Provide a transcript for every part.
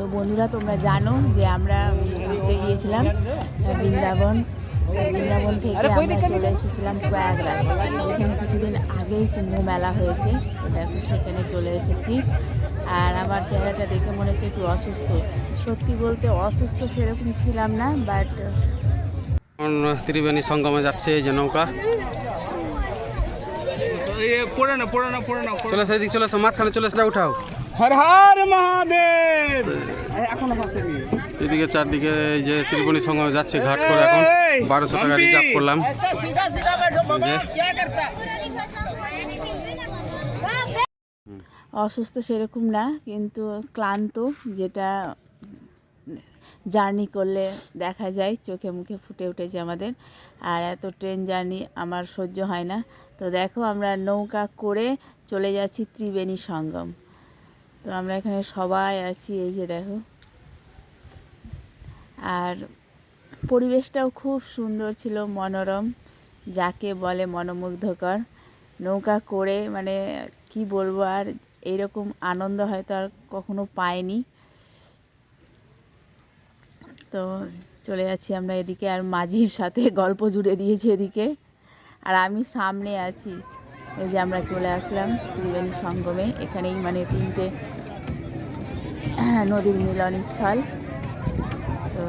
তো বন্ধুরা তোমরা জানো যে আমরা ঘুরতে গিয়েছিলাম বৃন্দাবন। বৃন্দাবন থেকে আমরা চলে এসেছিলাম প্রয়াগরাজ। এখানে কিছুদিন আগেই কুম্ভ মেলা হয়েছে দেখো সেখানে চলে এসেছি। আর আমার চেহারাটা দেখে মনে হচ্ছে একটু অসুস্থ। সত্যি বলতে অসুস্থ সেরকম ছিলাম না বাট ত্রিবেণী সঙ্গমে যাচ্ছে যে নৌকা। চলে সেদিক চলে মাঝখানে চলে সেটা উঠাও। হর হর মহাদেব! এদিকে চারদিকে এই যে ত্রিবেণী সঙ্গমে যাচ্ছে ঘাট করে এখন বারোশো টাকা রিজার্ভ করলাম। অসুস্থ সেরকম না কিন্তু ক্লান্ত যেটা জার্নি করলে দেখা যায় চোখে মুখে ফুটে উঠেছে আমাদের। আর এত ট্রেন জার্নি আমার সহ্য হয় না। তো দেখো আমরা নৌকা করে চলে যাচ্ছি ত্রিবেণী সঙ্গম তো আমরা এখানে সবাই আছি এই যে দেখো। আর পরিবেশটাও খুব সুন্দর ছিল, মনোরম। যাকে বলে মনোমুগ্ধকর। নৌকা করে মানে কি বলব আর এইরকম আনন্দ হয়তো আর কখনো পাইনি। তো চলে যাচ্ছি আমরা এদিকে আর মাঝির সাথে গল্প জুড়ে দিয়েছি এদিকে। আর আমি সামনে আছি। এই যে আমরা চলে আসলাম ত্রিবেণী সঙ্গমে। এখানেই মানে তিনটে নদীর মিলনস্থল। তো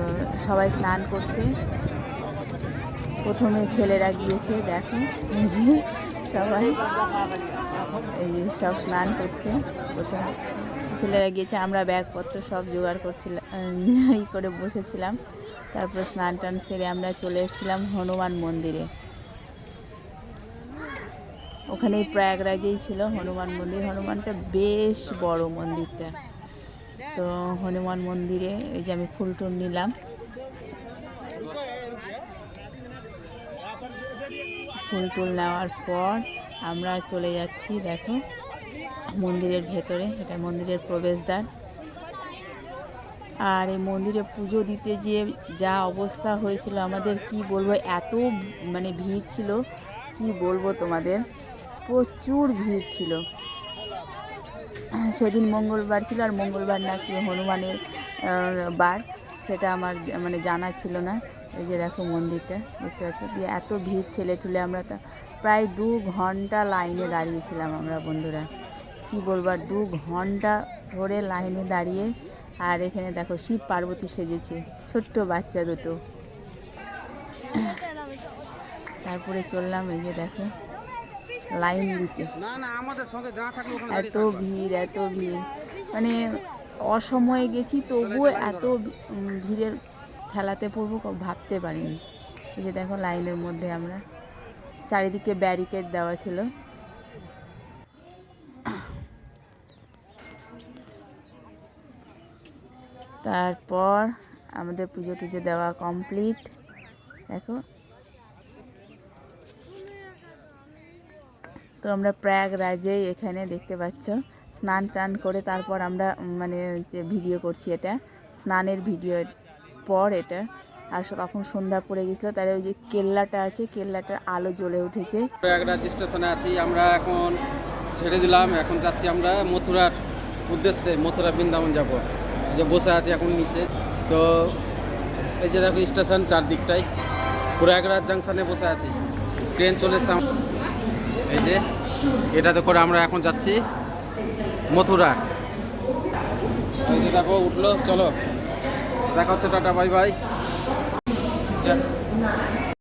সবাই স্নান করছে। প্রথমে ছেলেরা গিয়েছে, দেখো যে সবাই এই সব স্নান করছে। প্রথমে ছেলেরা গিয়েছে, আমরা ব্যাগপত্র সব জোগাড় করছিলাম ই করে বসেছিলাম। তারপর স্নান টান সেরে আমরা চলে এসেছিলাম হনুমান মন্দিরে। ওখানেই প্রয়াগরাজেই ছিল হনুমান মন্দির। হনুমানটা বেশ বড় মন্দিরটা। তো হনুমান মন্দিরে এই যে আমি ফুল টুল নিলাম। ফুল টুল নেওয়ার পর আমরা চলে যাচ্ছি, দেখো, মন্দিরের ভেতরে, এটা মন্দিরের প্রবেশদ্বার। আর এই মন্দিরে পুজো দিতে যে যা অবস্থা হয়েছিল, আমাদের কি বলব, এত মানে ভিড় ছিল, কি বলব তোমাদের? প্রচুর ভিড় ছিল। সেদিন মঙ্গলবার ছিল আর মঙ্গলবার নাকি হনুমানের বার। সেটা আমার মানে জানা ছিল না। এই যে দেখো মন্দিরটা, দেখতে পাচ্ছ? দিয়ে এত ভিড় ঠেলে ঠুলে আমরা তা প্রায় দু ঘণ্টা লাইনে দাঁড়িয়েছিলাম আমরা বন্ধুরা। কি বলবার দু ঘণ্টা ধরে লাইনে দাঁড়িয়ে। আর এখানে দেখো শিব পার্বতী সেজেছে, ছোট্ট বাচ্চা দুটো। তারপরে চললাম, এই যে দেখো। লাইন দিচ্ছে। এত ভিড় এত ভিড়। মানে অসময়ে গেছি তবুও এত ভিড়ের ঠেলাতে পড়ব ভাবতে পারিনি। এই যে দেখো লাইনের মধ্যে আমরা। চারিদিকে ব্যারিকেড দেওয়া ছিল। তারপর আমাদের পুজো টুজো দেওয়া কমপ্লিট। দেখো। তো আমরা প্রয়াগরাজে এখানে দেখতে পাচ্ছ, স্নান টান করে তারপর আমরা মানে যে ভিডিও করছি এটা, স্নানের ভিডিও পর এটা। আর তখন সন্ধ্যা পড়ে গেছিল তার ওই যে কেল্লাটা আছে, কেল্লাটার আলো জ্বলে উঠেছে। প্রয়াগরাজ স্টেশনে আছি, আমরা এখন ছেড়ে দিলাম, এখন যাচ্ছি আমরা মথুরার উদ্দেশ্যে, মথুরা বৃন্দাবন যাব। যে বসে আছি এখন নিচে। তো এই যে দেখো স্টেশন চারদিকটাই, প্রয়াগরাজ জাংশনে বসে আছি। ট্রেন চলে এই যে, এটাতে করে আমরা এখন যাচ্ছি মথুরা। এই যে দেখো, উঠল, চলো। দেখা হচ্ছে, টাটা, বাই বাই।